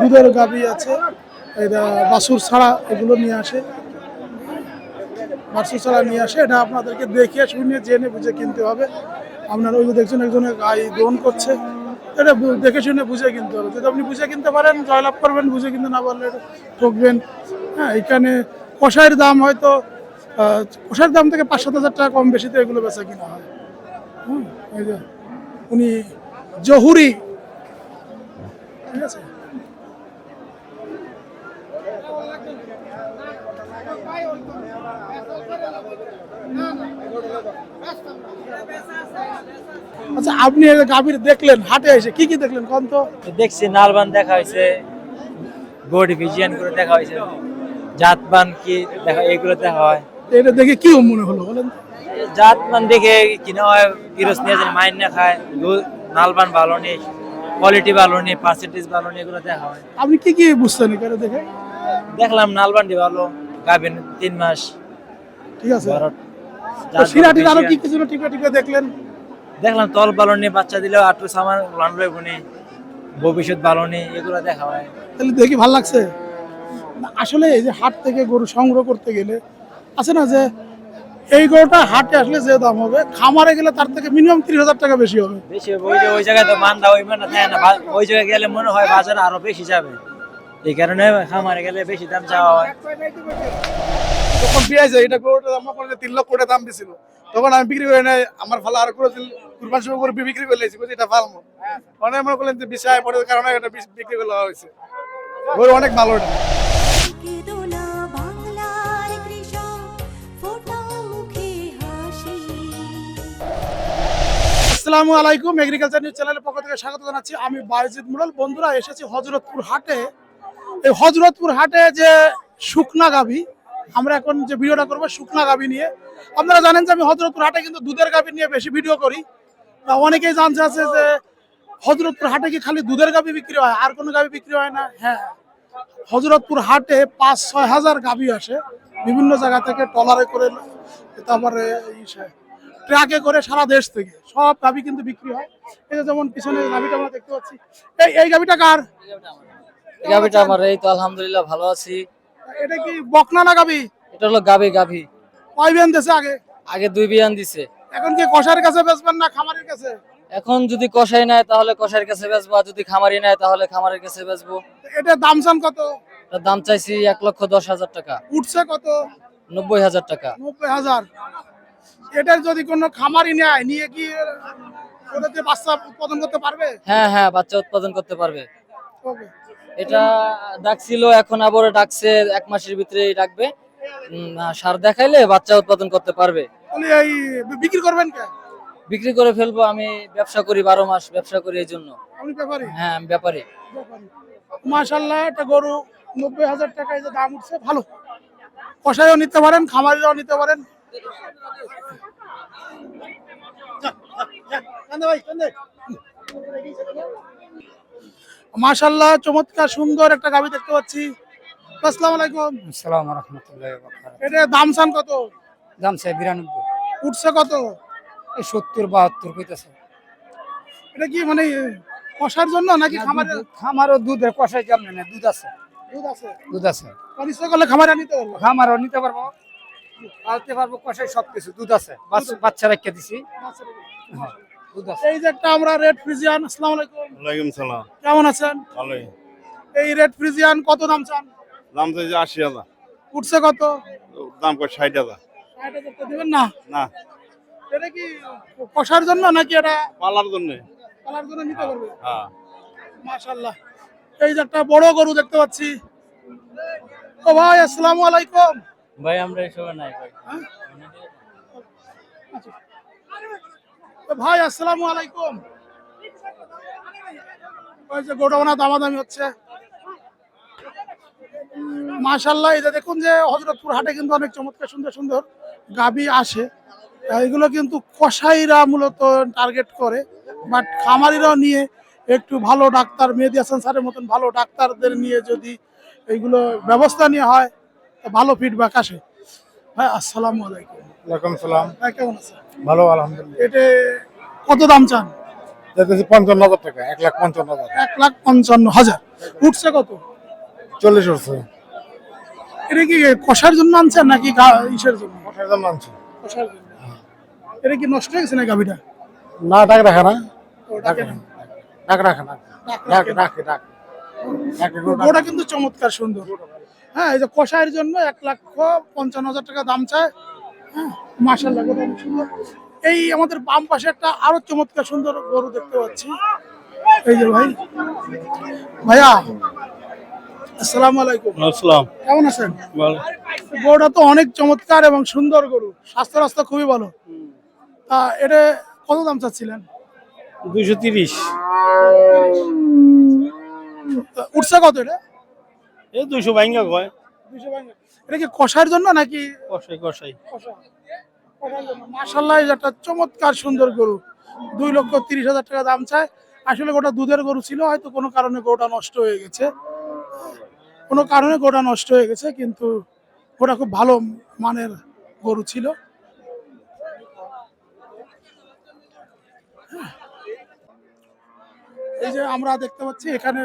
দুধের গাভি আছে, এটা বাসুর ছাড়া এগুলো নিয়ে আসে। বাসুর ছাড়া নিয়ে আসে, এটা আপনাদেরকে দেখে শুনে জেনে বুঝে কিনতে হবে। আপনারা ওই দেখছেন একজনের গাই গ্রহণ করছে, এটা দেখে শুনে বুঝে কিনতে হবে। যদি আপনি বুঝে কিনতে পারেন, জয়লাভ করবেন, বুঝে কিনতে না পারলে ঠকবেন। হ্যাঁ এখানে কষাইয়ের দাম হয়তো কষাইয়ের দাম থেকে পাঁচ সাত হাজার টাকা কম বেশিতে এগুলো বেচা কিনা হয়। হুম, এই যে, উনি জহুরি। ঠিক আছে? আচ্ছা আপনি গাভীর দেখলেন হাটে এসে কি কি দেখলেন কোন তো? দেখছি নালবান দেখা হয়েছে বডি ভিজিয়ান করে দেখা হয়েছে জাতবান কি দেখা এগুলো দেখা হয়। এটা দেখে কি মনে হলো বলেন? দেখে কিনা হয় গিরস নিয়ে যায় মাইন না খায় নালবান ভালো নেই কোয়ালিটি ভালো নেই পার্সেন্টেজ ভালো নেই এগুলো দেখা হয়। আপনি কি কি বুঝছেন এখানে দেখে? দেখলাম নালবান্ডি ভালো গাবেন তিন মাস। ঠিক আছে। সিরাটির আরও কি কিছু টিপে টিপে দেখলেন? দেখলাম তল ভালো নেই বাচ্চা দিলেও আটু সামান লানলো বনে ভবিষ্যৎ ভালো নেই এগুলো দেখা হয়। তাহলে দেখি ভালো লাগছে। আসলে এই যে হাট থেকে গরু সংগ্রহ করতে গেলে আছে না যে এই গরুটা হাটে আসলে যে দাম হবে খামারে গেলে তার থেকে মিনিমাম ত্রিশ হাজার টাকা বেশি হবে। বেশি ওই যে ওই জায়গায় তো মান্দা ওই মান্দা থাকে না ওই জায়গায় গেলে মনে হয় বাজার আরও বেশি যাবে। এই কারণে খামারে গেলে বেশি দাম চাওয়া হয়। যখন পেঁয়াজে এটা গরুটা দাম করে তিন লক্ষ টাকা দাম দিছিল। তখন আমি বিক্রি করে নাই আমার ভালো আর করে কুরবান সময় করে বিক্রি করে লেছি এটা ভালো। অনেক মনে করলেন যে বিষয় পড়ে কারণে এটা বিক্রি করে দেওয়া হয়েছে। গরু অনেক ভালো এটা। আসসালামু আলাইকুম এগ্রিকালচার নিউজ চ্যানেলের পক্ষ থেকে স্বাগত জানাচ্ছি। আমি বাইজিদ মুরাল বন্ধুরা এসেছি হজরতপুর হাটে। এই হজরতপুর হাটে যে শুকনা গাভী, আমরা এখন যে ভিডিওটা করব শুকনা গাভী নিয়ে। আপনারা জানেন যে আমি হজরতপুর হাটে কিন্তু দুধের গাভী নিয়ে বেশি ভিডিও করি। অনেকেই জানতে আছে যে হজরতপুর হাটে কি খালি দুধের গাভী বিক্রি হয়, আর কোনো গাভী বিক্রি হয় না? হ্যাঁ। হজরতপুর হাটে পাঁচ, ছয় হাজার গাভী আসে। বিভিন্ন জায়গা থেকে টলারে করে, তারপরে ট্রাকে করে সারা দেশ থেকে। সব গাভী কিন্তু বিক্রি হয়। এই যেমন পিছনে গাভীটা আমরা দেখতে পাচ্ছি। এই এই গাভীটা কার? গাভিটা আমার এই তো আলহামদুলিল্লাহ ভালো আছি। এটা কি বকনা না গাভী? এটা হলো গাভি গাভি। কয় বিয়ান দেশে আগে? আগে দুই বিয়ান দিছে। এখন কি কষার কাছে বেচবেন না খামারের কাছে? এখন যদি কষাই নেয় তাহলে কষাইয়ের কাছে বেচবো আর যদি খামারি নেয় তাহলে খামারের কাছে বেচবো। এটা দাম চান কত? দাম চাইছি এক লক্ষ দশ হাজার টাকা। উঠছে কত? নব্বই হাজার টাকা। নব্বই হাজার। এটার যদি কোনো খামারি নেয় নিয়ে কি ওটাতে বাচ্চা উৎপাদন করতে পারবে? হ্যাঁ হ্যাঁ বাচ্চা উৎপাদন করতে পারবে। ওকে। এটা ডাকছিল এখন আবার ডাকছে এক মাসের ভিতরেই ডাকবে। সার দেখাইলে বাচ্চা উৎপাদন করতে পারবে। বিক্রি করবেন বিক্রি করে ফেলব আমি ব্যবসা করি বারো মাস ব্যবসা করি এই জন্য। হ্যাঁ আমি ব্যাপারী। মাশাল্লাহ একটা গরু নব্বই হাজার টাকায় যে দাম উঠছে ভালো। কষাইও নিতে পারেন খামারিও নিতে পারেন। মাশাল্লাহ চমৎকার সুন্দর একটা গাভি দেখতে পাচ্ছি। আসসালামু আলাইকুম। আসসালামু রহমতুল্লাহ এটা দাম চান কত? দাম চাই উঠছে কত? এই সত্তর বাহাত্তর কইতেছে। এটা কি মানে কষার জন্য নাকি খামারের? খামারও দুধের কষাই কেমন না দুধ আছে। দুধ আছে? দুধ আছে। অনিষ্ট করলে খামারে নিতে পারব। খামারও নিতে পারব। পালতে পারব কষাই সব কিছু দুধ আছে। বাচ্চা- বাচ্চা রেখে দিছি। হ্যাঁ, এই যে একটা আমরা রেড ফ্রিজিয়ান আসসালামু আলাইকুম। ওয়ালাইকুম সালাম। কেমন আছেন? ভালোই। এই রেড ফ্রিজিয়ান কত দাম চান? দাম যে আশি হাজার। উঠছে কত? দাম করে ষাট হাজার। ষাট হাজার তো দিবেন না? না। এটা কি কষার জন্য নাকি এটা পালার জন্য। পালার জন্য নিতে পারবে? হ্যাঁ। মাশাল্লাহ এই যে একটা বড় গরু দেখতে পাচ্ছি। ও ভাই আসসালামু আলাইকুম। ভাই আমরা এসব নাই ভাই। ও ভাই, আসসালামু আলাইকুম। ওই যে গোডাউনা দামাদামি হচ্ছে। মাশাল্লাহ যে দেখুন যে হজরতপুর হাটে কিন্তু অনেক চমৎকার, সুন্দর সুন্দর গাবি আসে। এগুলো কিন্তু কসাইরা মূলত টার্গেট করে বাট খামারিরাও নিয়ে একটু ভালো ডাক্তার, মেহেদি হাসান স্যারের মতন ভালো ডাক্তারদের নিয়ে যদি এইগুলো ব্যবস্থা নিয়ে হয় ভালো ফিডব্যাক আসে। ভাই, আসসালামু আলাইকুম। ওয়ালাইকুম সালাম। ভাই কেমন আছেন? ভালো আলহামদুলিল্লাহ। এটা কত দাম চান? যেতেছি পঞ্চান্ন হাজার টাকা এক লাখ পঞ্চান্ন হাজার। এক লাখ পঞ্চান্ন হাজার। উঠছে কত? চল্লিশ এটা কি কষার জন্য আনছেন নাকি ইসের জন্য? কষার দাম আনছি। কষার জন্য। এটা কি নষ্ট হয়ে গেছে না গাভিটা? না ডাক রাখা না। ও, ডাকে ডাক রাখা না। ডাক রাখে ডাক ওটা কিন্তু চমৎকার সুন্দর। হ্যাঁ এই যে কষাইয়ের জন্য এক লক্ষ পঞ্চান্ন হাজার টাকা দাম চায়। হ্যাঁ মাসাল্লাহ গরু অনেক সুন্দর। এই আমাদের বাম পাশে একটা আরও চমৎকার সুন্দর গরু দেখতে পাচ্ছি। এই যে ভাই ভাইয়া আসসালামু আলাইকুম। আসসালাম। কেমন আছেন? ভালো। গরুটা তো অনেক চমৎকার এবং সুন্দর গরু স্বাস্থ্য রাস্তা খুবই ভালো। তা এটা কত দাম চাচ্ছিলেন? দুইশো তিরিশ। উঠছে কত এটা? এই দুইশো বাইঙ্গা কয়। দুশো ভাঙা। এটা কি কষার জন্য নাকি? কষাই কষাই। মাসাল্লাহ একটা চমৎকার সুন্দর গরু। দুই লক্ষ তিরিশ হাজার টাকা দাম চায়। আসলে গোটা দুধের গরু ছিল হয়তো কোনো কারণে গরুটা নষ্ট হয়ে গেছে। কোনো কারণে গরুটা নষ্ট হয়ে গেছে কিন্তু ওটা খুব ভালো মানের গরু ছিল। এই যে আমরা দেখতে পাচ্ছি এখানে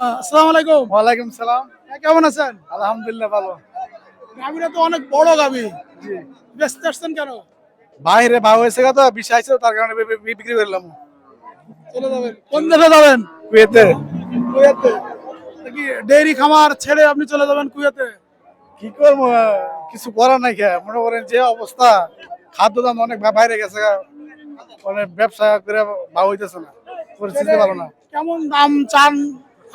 আসসালামু আলাইকুম। ওয়ালাইকুম সালাম। হ্যাঁ, কেমন আছেন? আলহামদুলিল্লাহ ভালো। গাভিটা তো অনেক বড় গাভি। ব্যস্ত আসছেন কেন? বাইরে ভাও হয়েছে তো বিষয় তার কারণে বি- বি- বিক্রি করলাম চলে যাবেন। কোন দেশে যাবেন? কুয়েতে। কুয়েতে। কি ডেইরি খামার ছেড়ে আপনি চলে যাবেন কুয়েতে? কি করব কিছু করার নাই মনে করেন যে অবস্থা খাদ্য দাম অনেক বা- বাইরে গেছে মানে ব্যবসা করে ভাও হইতেছে না। পরিস্থিতি ভালো না। কেমন দাম চান?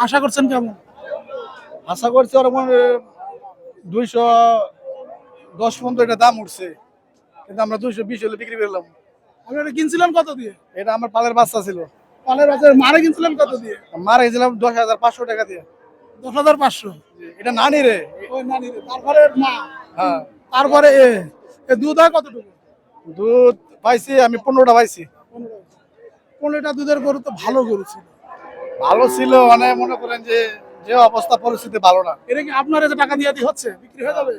আশা করছেন কেমন? আশা করছি ওর মনে দুইশো দশ পর্যন্ত এটা দাম উঠছে। কিন্তু আমরা দুইশো বিশ হলে বিক্রি করলাম আপনি এটা কিনছিলেন কত দিয়ে? এটা আমার পালের বাচ্চা ছিল। পালের বাচ্চা মারে কিনছিলেন কত দিয়ে? মারা গেছিলাম দশ হাজার পাঁচশো টাকা দিয়ে। দশ হাজার পাঁচশো? এটা নানি রে। ওই নানি রে। তারপরে মা। হ্যাঁ। তারপরে এ দুধ হয় কতটুকু? দুধ পাইছি আমি পনেরোটা পাইছি। পনেরো পনেরোটা দুধের গরু তো ভালো গরু ছিল। ভালো ছিল মানে মনে করেন যে যে অবস্থা পরিস্থিতি ভালো না। এটা কি আপনার যে টাকা দিয়ে হচ্ছে বিক্রি হয়ে যাবে?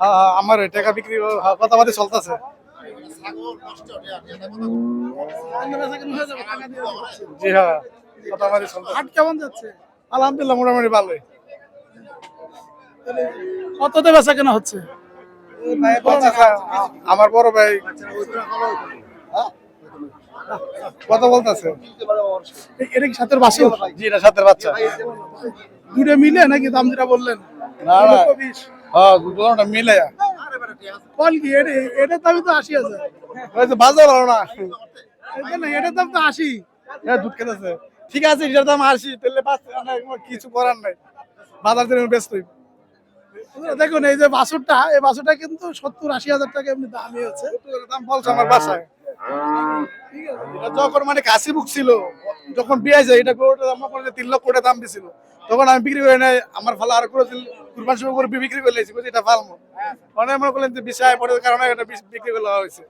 হ্যাঁ, হ্যাঁ, আমার এই টাকা বিক্রি হ্যাঁ, কথাবার্তা চলতেছে। হয়ে। জি হ্যাঁ কথাবার্তা চলতেছে। হাট কেমন যাচ্ছে? আলহামদুলিল্লাহ মোটামুটি ভালোই। কততে বেচা কেনা হচ্ছে? আমার বড় ভাই কথা বলতেছে। এটা কি বাসু? জি এটা সাথের বাচ্চা। দুটো মিলে নাকি দাম যেটা বললেন? না, না। হ্যাঁ মিলে। বল কি এটা দামই তো আশি তো বাজার ভালো না। এটা না, এটার দাম তো আশি। হ্যাঁ দুধ খেতেছে। ঠিক আছে এটার দাম আশি তাহলে কিছু করার নাই। বাজার দিনে ব্যস্ত দেখুন এই যে বাসুরটা এই বাসুরটা কিন্তু সত্তর আশি হাজার টাকা এমনি দামি আছে। দাম বলছে আমার বাসায়। যখন মানে কাশি বুক ছিল যখন বিয়ে যায় এটা করে আমার করে তিন লক্ষ দাম দিছিল। তখন আমি বিক্রি করে নাই আমার ভালো আর করে দিল কুরবান সময় করে বিক্রি করে লেছি এটা ফালমো অনেক মনে করলেন যে বিষয় পড়ে কারণে এটা বিক্রি করে দেওয়া হয়েছে।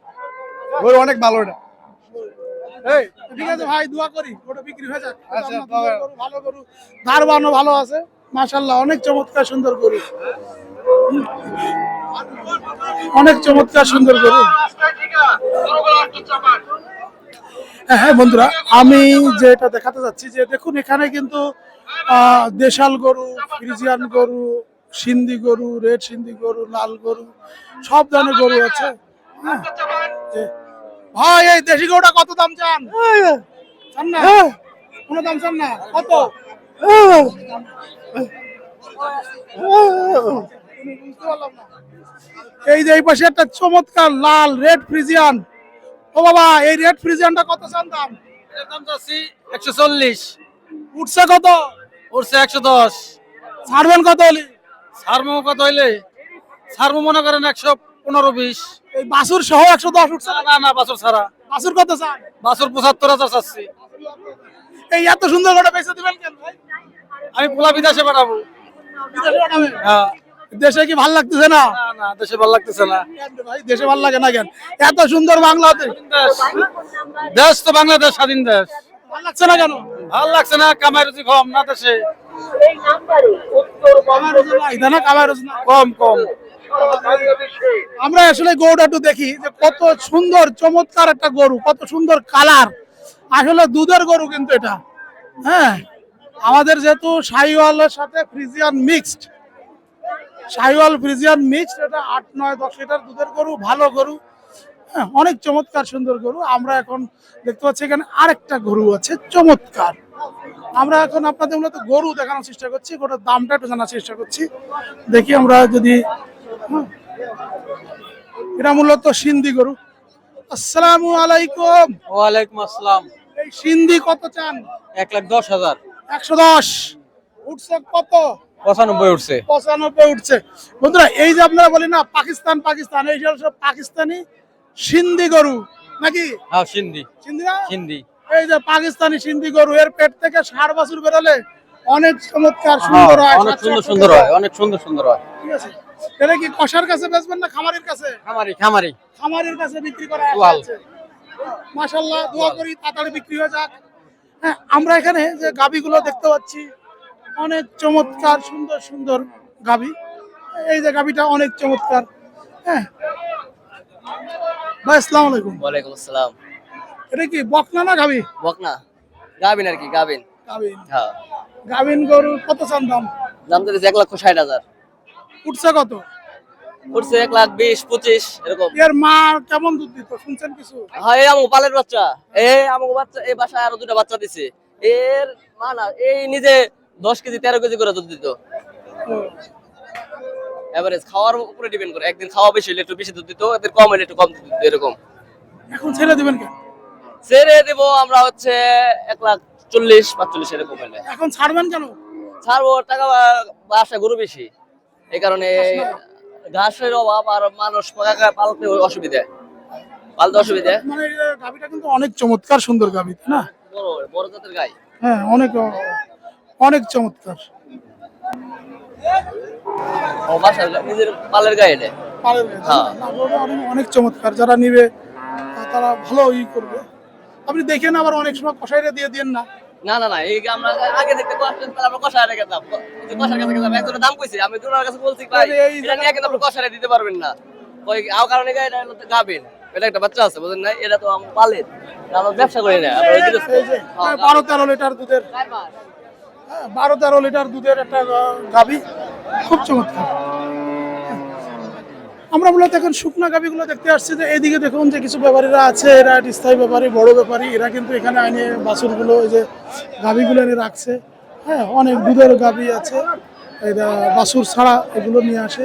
গরু অনেক ভালো এটা। এই ঠিক আছে ভাই দোয়া করি ওটা বিক্রি হয়ে যাক। আচ্ছা, ভালো গরু ভালো আছে মাশাল্লাহ অনেক চমৎকার সুন্দর গরু। অনেক চমৎকার সুন্দর গরু। হ্যাঁ হ্যাঁ বন্ধুরা আমি যেটা দেখাতে যাচ্ছি যে দেখুন এখানে কিন্তু দেশাল গরু ফ্রিজিয়ান গরু সিন্ধি গরু রেড সিন্ধি গরু লাল গরু সব ধরনের গরু আছে। হ্যাঁ। ভাই এই দেশি গরুটা কত দাম চান? চান না? কোনো দাম চান না? কত? বুঝতে পারলাম না। এই যে এই পাশে একটা চমৎকার লাল রেড ফ্রিজিয়ান ও বাবা এই রেড ফ্রিজিয়ানটা কত চান দাম? দাম চাচ্ছি একশো চল্লিশ। উঠছে কত? উঠছে একশো দশ। ছাড়বেন কত হলি? সারমো কত হইলে? সারমো মনে করেন একশো পনেরো বিশ। এই বাসুর সহ একশো দশ উঠছে? না না বাছর ছাড়া। বাসুর কত চান? বাছর পঁচাত্তর হাজার চাচ্ছি। এই এত সুন্দর করে বেঁচে দিবেন কেন ভাই? আমি পোলা বিদেশে পাঠাবো। বিদেশে পাঠাবেন? হ্যাঁ। দেশে কি ভালো লাগতেছে না? দেশে ভালো লাগতেছে না। ভাই? দেশে ভালো লাগে না কেন? এত সুন্দর বাংলাদেশ দেশ। তো বাংলাদেশ স্বাধীন দেশ। ভালো লাগছে না কেন? ভালো লাগছে না কামাই রুচি কম না দেশে। কম কম। আমরা আসলে গরুটা একটু দেখি যে কত সুন্দর চমৎকার একটা গরু কত সুন্দর কালার। আসলে দুধের গরু কিন্তু এটা। হ্যাঁ? আমাদের যেহেতু শাহিওয়ালের সাথে Friesian mixed Sahiwal Friesian mixed এটা আট নয় দশ লিটার দুধের গরু ভালো গরু। হ্যাঁ অনেক চমৎকার সুন্দর গরু। আমরা এখন দেখতে পাচ্ছি এখানে আরেকটা গরু আছে চমৎকার। আমরা এখন আপনাদের মূলত গরু দেখানোর চেষ্টা করছি গরুর দামটা একটু জানার চেষ্টা করছি। দেখি আমরা যদি হ্যাঁ। এটা মূলত সিন্ধি গরু। আসসালামু আলাইকুম। ওয়ালাইকুম আসসালাম। এই সিন্ধি কত চান? এক লাখ দশ হাজার। একশো দশ। উঠছে কত? পঁচানব্বই উঠছে। পঁচানব্বই উঠছে। বন্ধুরা এই যে আপনারা বলি না পাকিস্তান পাকিস্তান এই সব পাকিস্তানি সিন্ধি গরু নাকি? হ্যাঁ সিন্ধি। সিন্ধি না? সিন্ধি। এই যে পাকিস্তানি সিন্ধি গরু এর পেট থেকে ষাট বছর বেরোলে অনেক চমৎকার সুন্দর হয় হ্যাঁ, অনেক সুন্দর সুন্দর হয় অনেক সুন্দর সুন্দর হয়। ঠিক আছে? এটা কি কষার কাছে বেচবেন না খামারের কাছে? খামারি খামারি। খামারের কাছে বিক্রি করা আছে? মাশাল্লাহ দোয়া করি তাড়াতাড়ি বিক্রি হয়ে যাক। হ্যাঁ আমরা এখানে যে গাবিগুলো দেখতে পাচ্ছি অনেক চমৎকার সুন্দর সুন্দর গাবি এই যে গাবিটা অনেক চমৎকার। হ্যাঁ। ভাই আসসালামু আলাইকুম। ওয়ালাইকুম আসসালাম। এটা কি বকনা না গাবি বকনা। গাবিন আর কি গাবিন গাবিন হ্যাঁ। গাবিন গরু কত চান দাম? দাম তো এক লক্ষ ষাট হাজার। উঠছে কত? উঠছে এক লাখ বিশ পঁচিশ এরকম। এর মা কেমন দুধ দিত শুনছেন কিছু? হ্যাঁ এই আমু পালের বাচ্চা। এই আমু বাচ্চা এই বাসায় আরও দুটা বাচ্চা দিছে। এর মা না এই নিজে দশ কেজি তেরো কেজি করে দুধ দিত। এভারেজ খাওয়ার উপরে ডিপেন্ড করে। একদিন খাওয়া বেশি হলে একটু বেশি দুধ দিত একদিন কম হলে একটু কম দুধ দিত এরকম। এখন ছেড়ে দিবেন কেন? ছেড়ে দেবো আমরা হচ্ছে এক লাখ চল্লিশ পাঁচচল্লিশ এরকম হলে এখন ছাড়বেন কেন? ছাড়বো টাকা বাসা গরু বেশি। এই কারণে ঘাসের অভাব আর মানুষ পাকা- পালতে অসুবিধা। পালতে অসুবিধা। মানে গাবিটা কিন্তু অনেক চমৎকার সুন্দর গাবি না? বড় বড় জাতের গাই। হ্যাঁ অনেক অনেক চমৎকার? হ্যাঁ। অনেক চমৎকার। যারা নিবে তারা ভালো ই করবে। আপনি দেখেন আবার অনেক সময় কষাইরে দিয়ে দিন না। না না না এই আমরা আগে দেখতে কষ্ট আমরা কষা রেখে দাম কষার কাছে গেলাম একজনের দাম কইছে। আমি দুনার কাছে বলছি ভাই এটা নিয়ে কিন্তু আপনি কষারে দিতে পারবেন না। ওই আও কারণে এটা গাবেন। এটা একটা বাচ্চা আছে বুঝেন না এটা তো আমরা পালেন আমরা ব্যবসা করি না। আমরা হ্যাঁ, তেরো লিটার দুধের। বারো তেরো লিটার দুধের একটা গাভী। খুব চমৎকার। হ্যাঁ। আমরা মূলত এখন শুকনা গাভীগুলো দেখতে আসছি যে এইদিকে দেখুন যে কিছু ব্যাপারীরা আছে, এরা স্থায়ী ব্যাপারী, বড় ব্যাপারী, এরা কিন্তু এখানে আইনে বাছুরগুলো এই যে গাভীগুলো এনে রাখছে। হ্যাঁ অনেক দুধের গাভী আছে। এটা বাছুর ছাড়া এগুলো নিয়ে আসে।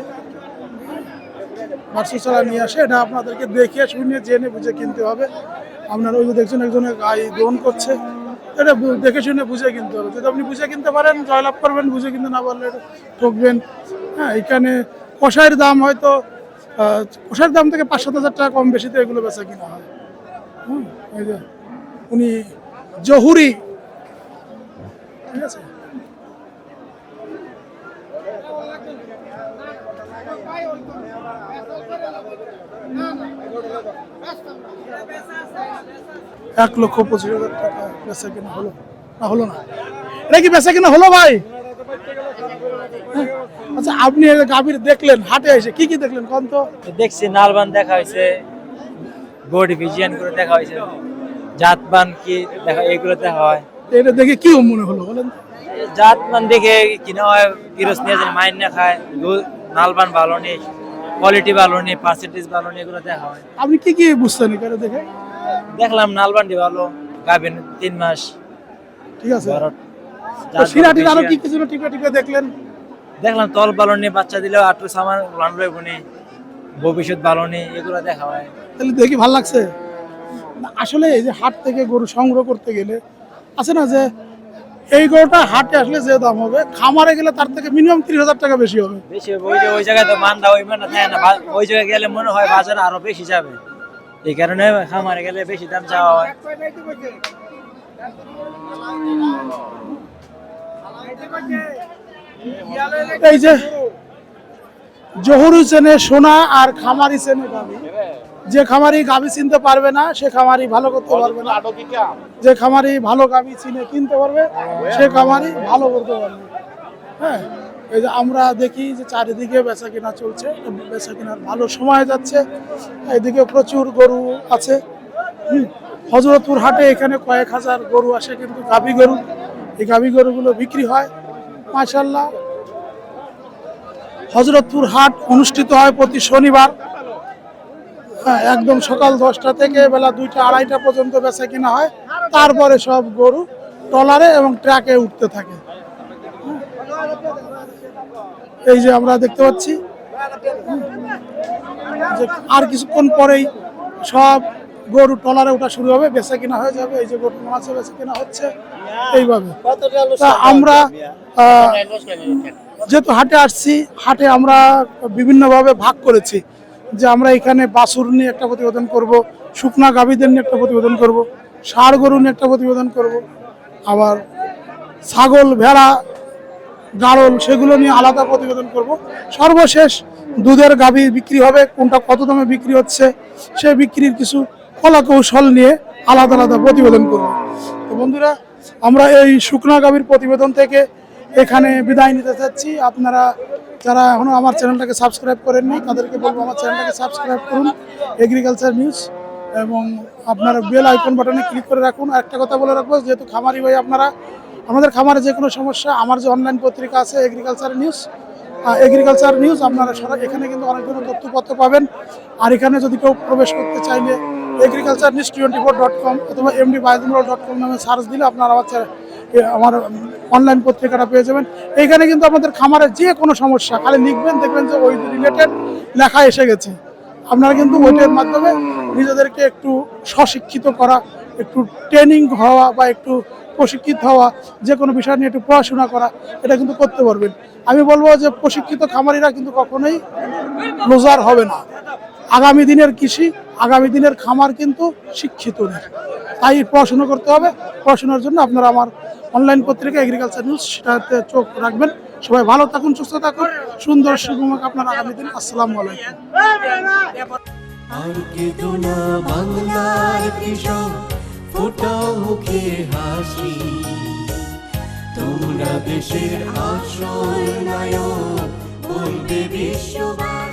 বাসুর ছাড়া নিয়ে আসে। এটা আপনাদেরকে দেখে শুনে জেনে বুঝে কিনতে হবে। আপনার ওই যে দেখছেন একজনের গাই দোন করছে। এটা দেখে শুনে বুঝে কিনতে হবে। যদি আপনি বুঝে কিনতে পারেন, জয়লাভ করবেন, বুঝে কিনতে না পারলে ঠকবেন। হ্যাঁ এখানে কষাইয়ের দাম হয়তো কষার দাম থেকে পাঁচ সাত হাজার টাকা কম বেশিতে এগুলো বেচা কিনা হয়। হুম, এই যে, উনি জহুরি। ঠিক আছে? এক লক্ষ পঁচিশ হাজার টাকা বেচা কিনা হলো। না হলো না। এটা কি বেচা কিনা হলো ভাই? হ্যাঁ। আচ্ছা আপনি গাভীর দেখলেন হাটে এসে কি কি দেখলেন কোন তো? দেখছি নালবান দেখা হয়েছে বডি ভিজিয়ান করে দেখা হয়েছে জাতবান কি দেখা এগুলো দেখা হয়। এটা দেখে কি মনে হলো বলেন? জাতমান দেখে কিনা হয় কিরোস নিয়ে যায় মাইন না খায় নালবান ভালো নেই কোয়ালিটি ভালো নেই পার্সেন্টেজ ভালো নেই এগুলো দেখা হয়। আপনি কি কি বুঝতেন এখানে দেখে? দেখলাম নালবানটি ভালো গাবেন তিন মাস। ঠিক আছে। সিরাটির আরও কি কিছু টিপে টিপে দেখলেন? দেখলাম তল ভালো নেই বাচ্চা দিলেও আটু সামান লান রইব নেই ভবিষ্যৎ ভালো নেই এগুলো দেখা হয়। তাহলে দেখি ভালো লাগছে? আসলে এই যে হাট থেকে গরু সংগ্রহ করতে গেলে আছে না যে এই গরুটা হাটে আসলে যে দাম হবে খামারে গেলে তার থেকে মিনিমাম ত্রিশ হাজার টাকা বেশি হবে। বেশি ওই যে ওই জায়গায় তো মান্দা ওই মানে না ওই জায়গায় গেলে মনে হয় বাজারে আরও বেশি যাবে। এই কারণে খামারে গেলে বেশি দাম চাওয়া হয়। এই যে জহুরু চেনে সোনা আর খামারি চেনে গাবি। যে খামারি গাবি চিনতে পারবে না সে খামারি ভালো করতে পারবে না। যে খামারি ভালো গাবি চিনে কিনতে পারবে সে খামারি ভালো করতে পারবে। হ্যাঁ এই যে আমরা দেখি যে চারিদিকে বেচা কেনা চলছে বেচা কেনার ভালো সময় যাচ্ছে। এদিকে প্রচুর গরু আছে। হজরতপুর হাটে এখানে কয়েক হাজার গরু আসে কিন্তু গাভী গরু। এই গাভী গরুগুলো বিক্রি হয়। মাশাল্লাহ হজরতপুর হাট অনুষ্ঠিত হয় প্রতি শনিবার। হ্যাঁ, একদম সকাল দশটা থেকে বেলা দুইটা আড়াইটা পর্যন্ত বেচা কিনা হয়। তারপরে সব গরু ট্রলারে এবং ট্রাকে উঠতে থাকে। এই যে আমরা দেখতে পাচ্ছি যে আর কিছুক্ষণ পরেই সব গরু ট্রলারে ওঠা শুরু হবে, বেচা কিনা হয়ে যাবে, এই যে গরু মাছে বেচা কিনা হচ্ছে, এইভাবে। তা আমরা যেহেতু হাটে আসছি, হাটে আমরা বিভিন্নভাবে ভাগ করেছি যে আমরা এখানে বাছুর নিয়ে একটা প্রতিবেদন করব, শুকনা গাভীদের নিয়ে একটা প্রতিবেদন করব, ষাড় গরু নিয়ে একটা প্রতিবেদন করব, আবার ছাগল, ভেড়া গাড়ল সেগুলো নিয়ে আলাদা প্রতিবেদন করব। সর্বশেষ দুধের গাভী বিক্রি হবে, কোনটা কত দামে বিক্রি হচ্ছে, সে বিক্রির কিছু কলা কৌশল নিয়ে আলাদা আলাদা প্রতিবেদন করব। তো বন্ধুরা, আমরা এই শুকনা গাভীর প্রতিবেদন থেকে এখানে বিদায় নিতে চাচ্ছি আপনারা যারা এখনও আমার চ্যানেলটাকে সাবস্ক্রাইব করেননি তাদেরকে বলব আমার চ্যানেলটাকে সাবস্ক্রাইব করুন। এগ্রিকালচার নিউজ এবং আপনারা বেল আইকন বাটনে ক্লিক করে রাখুন। আর একটা কথা বলে রাখব, যেহেতু খামারি ভাই আপনারা আমাদের খামারে যে কোনো সমস্যা, আমার যে অনলাইন পত্রিকা আছে এগ্রিকালচার নিউজ এগ্রিকালচার নিউজ আপনারা সারা এখানে কিন্তু অনেক ধরনের তথ্যপত্র পাবেন। আর এখানে যদি কেউ প্রবেশ করতে চাইলে agriculture news twenty four dot com অথবা এমডি বায়ুমল ডট কম নামে সার্চ দিলে আপনারা আমার আমার অনলাইন পত্রিকাটা পেয়ে যাবেন। এইখানে কিন্তু আমাদের খামারে যে কোনো সমস্যা, খালি লিখবেন, দেখবেন যে ওই রিলেটেড লেখা এসে গেছে। আপনারা কিন্তু ওইটার মাধ্যমে নিজেদেরকে একটু স্বশিক্ষিত করা, একটু ট্রেনিং হওয়া বা একটু প্রশিক্ষিত হওয়া, যে কোনো বিষয় নিয়ে একটু পড়াশোনা করা, এটা কিন্তু করতে পারবেন। আমি বলব যে প্রশিক্ষিত খামারিরা কিন্তু কখনোই রোজার হবে না। আগামী দিনের কৃষি, আগামী দিনের খামার কিন্তু শিক্ষিত নেই তাই পড়াশোনা করতে হবে। পড়াশোনার জন্য আপনারা আমার অনলাইন পত্রিকা এগ্রিকালচার নিউজ সেটাতে চোখ রাখবেন। সবাই ভালো থাকুন, সুস্থ থাকুন। সুন্দর সুগমক আপনার আগামী দিন। আসসালামু আলাইকুম। আর বাংলার কৃষক। ফোটাও মুখে হাসি? তোমরা দেশের আসল নায়ক বলবে বিশ্ববাসী।